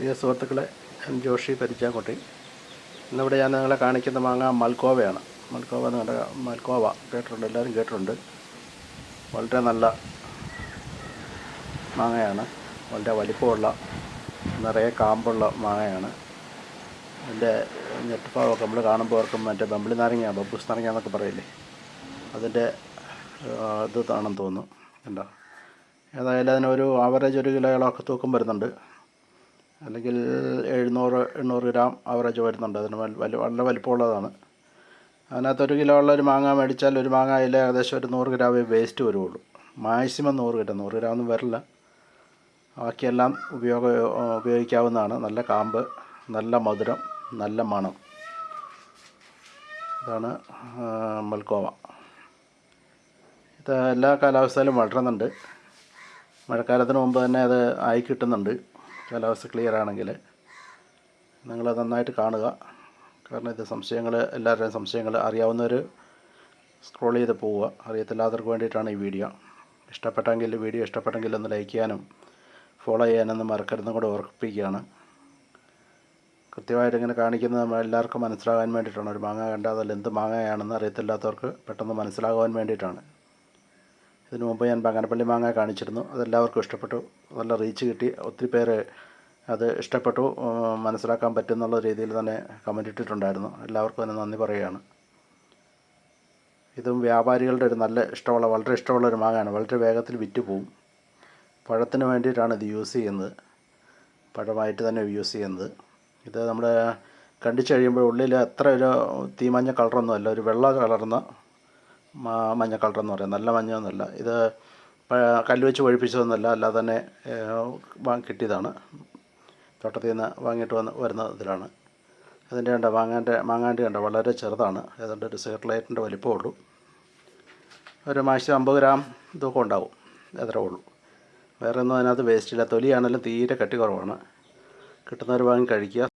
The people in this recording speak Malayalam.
പ്രിയ സുഹൃത്തുക്കളെ ഞാൻ ജോഷി പരിച്ചാൻകുട്ടി. ഇന്നിവിടെ ഞാൻ നിങ്ങളെ കാണിക്കുന്ന മാങ്ങ മൽക്കോവയാണ്. മൽക്കോവ നിങ്ങളുടെ മൽക്കോവ. കേട്ടിട്ടുണ്ട് എല്ലാവരും കേട്ടിട്ടുണ്ട്. വളരെ നല്ല മാങ്ങയാണ്. വളരെ വലിപ്പമുള്ള നിറയെ കാമ്പുള്ള മാങ്ങയാണ്. അതിന്റെ ഞെട്ടിപ്പാവൊക്കെ നമ്മൾ കാണുമ്പോൾ ഓർക്കും മറ്റേ ബമ്പിളി നാരങ്ങ ബബ്ബൂസ് നാരങ്ങ എന്നൊക്കെ പറയില്ലേ? അതിന്റെ ഇത് ആണെന്ന് തോന്നുന്നു. കണ്ടോ? ഏതായാലും അതിനൊരു ആവറേജ് ഒരു കിലോയോളമൊക്കെ തൂക്കം വരുന്നുണ്ട്. അല്ലെങ്കിൽ എഴുന്നൂറ് എണ്ണൂറ് ഗ്രാം ആവറേജ് വരുന്നുണ്ട്. അതിന് വളരെ വലിപ്പമുള്ളതാണ്. അതിനകത്ത് ഒരു കിലോ ഉള്ള ഒരു മാങ്ങ മേടിച്ചാൽ ഒരു മാങ്ങ അതിൽ ഏകദേശം ഒരു നൂറ് ഗ്രാമേ വേസ്റ്റ് വരുള്ളൂ മാക്സിമം നൂറ് ഗ്രാം നൂറ് ഗ്രാം ഒന്നും വരില്ല. ബാക്കിയെല്ലാം ഉപയോഗ ഉപയോഗിക്കാവുന്നതാണ്. നല്ല കാമ്പ് നല്ല മധുരം നല്ല മണം. ഇതാണ് മൽക്കോവ. ഇത് എല്ലാ കാലാവസ്ഥയിലും വളരുന്നുണ്ട്. മഴക്കാലത്തിന് മുമ്പ് തന്നെ അത് ആയി കിട്ടുന്നുണ്ട്. കാലാവസ്ഥ ക്ലിയർ ആണെങ്കിൽ നിങ്ങൾ നന്നായിട്ട് കാണുക. കാരണം ഇത് സംശയങ്ങൾ എല്ലാവരുടെയും സംശയങ്ങൾ അറിയാവുന്നവർ സ്ക്രോൾ ചെയ്ത് പോവുക. അറിയത്തില്ലാത്തവർക്ക് വേണ്ടിയിട്ടാണ് ഈ വീഡിയോ ഇഷ്ടപ്പെട്ടെങ്കിൽ വീഡിയോ ഇഷ്ടപ്പെട്ടെങ്കിൽ ഒന്ന് ലൈക്ക് ചെയ്യാനും ഫോളോ ചെയ്യാനൊന്നും മറക്കരുതെന്നും കൂടെ ഓർപ്പിക്കുകയാണ്. കൃത്യമായിട്ട് ഇങ്ങനെ കാണിക്കുന്നത് നമ്മൾ എല്ലാവർക്കും മനസ്സിലാകാൻ വേണ്ടിയിട്ടാണ്. ഒരു മാങ്ങ കണ്ടാൽ അതിൽ എന്ത് മാങ്ങയാണെന്ന് അറിയത്തില്ലാത്തവർക്ക് പെട്ടെന്ന് മനസ്സിലാകാൻ വേണ്ടിയിട്ടാണ്. ഇതിനു മുമ്പ് ഞാൻ ബങ്ങനപ്പള്ളി മാങ്ങ കാണിച്ചിരുന്നു. അതെല്ലാവർക്കും ഇഷ്ടപ്പെട്ടു. നല്ല റീച്ച് കിട്ടി. ഒത്തിരി പേര് അത് ഇഷ്ടപ്പെട്ടു. മനസ്സിലാക്കാൻ പറ്റുന്നുള്ള രീതിയിൽ തന്നെ കമന്റ് ഇട്ടിട്ടുണ്ടായിരുന്നു. എല്ലാവർക്കും തന്നെ നന്ദി പറയുകയാണ്. ഇതും വ്യാപാരികളുടെ ഒരു നല്ല ഇഷ്ടമുള്ള വളരെ ഇഷ്ടമുള്ള ഒരു മാങ്ങയാണ്. വളരെ വേഗത്തിൽ വിറ്റ് പോവും. പഴത്തിന് വേണ്ടിയിട്ടാണ് ഇത് യൂസ് ചെയ്യുന്നത്. പഴമായിട്ട് തന്നെ യൂസ് ചെയ്യുന്നത്. ഇത് നമ്മൾ കണ്ടിച്ച് കഴിയുമ്പോൾ ഉള്ളിൽ അത്ര ഒരു തീമഞ്ഞ കളറൊന്നും അല്ല ഒരു വെള്ള കളർന്ന മഞ്ഞ കളറെന്ന് പറയാം. നല്ല മഞ്ഞൊന്നുമല്ല ഇത് കല്ല് വെച്ച് ഒഴിപ്പിച്ചതൊന്നുമല്ല അല്ലാതെ തന്നെ കിട്ടിയതാണ്. തോട്ടത്തിൽ നിന്ന് വാങ്ങിയിട്ട് വന്ന് വരുന്ന ഇതിലാണ്. അതിന്റെ കണ്ട മാങ്ങാന്റെ മാങ്ങാന്റെ കണ്ട വളരെ ചെറുതാണ്. ഏതാണ്ട് ഒരു സീർലൈറ്റിന്റെ വലിപ്പമേ ഉള്ളൂ. ഒരു മാക്സിമം അമ്പത് ഗ്രാം തൂക്കം ഉണ്ടാവും. അത്രേ ഉള്ളൂ. വേറെ ഒന്നും അതിനകത്ത് വേസ്റ്റ് ഇല്ല. തൊലിയാണെങ്കിലും തീരെ കട്ടി കുറവാണ്. കിട്ടുന്നവർ വാങ്ങി കഴിക്കുക.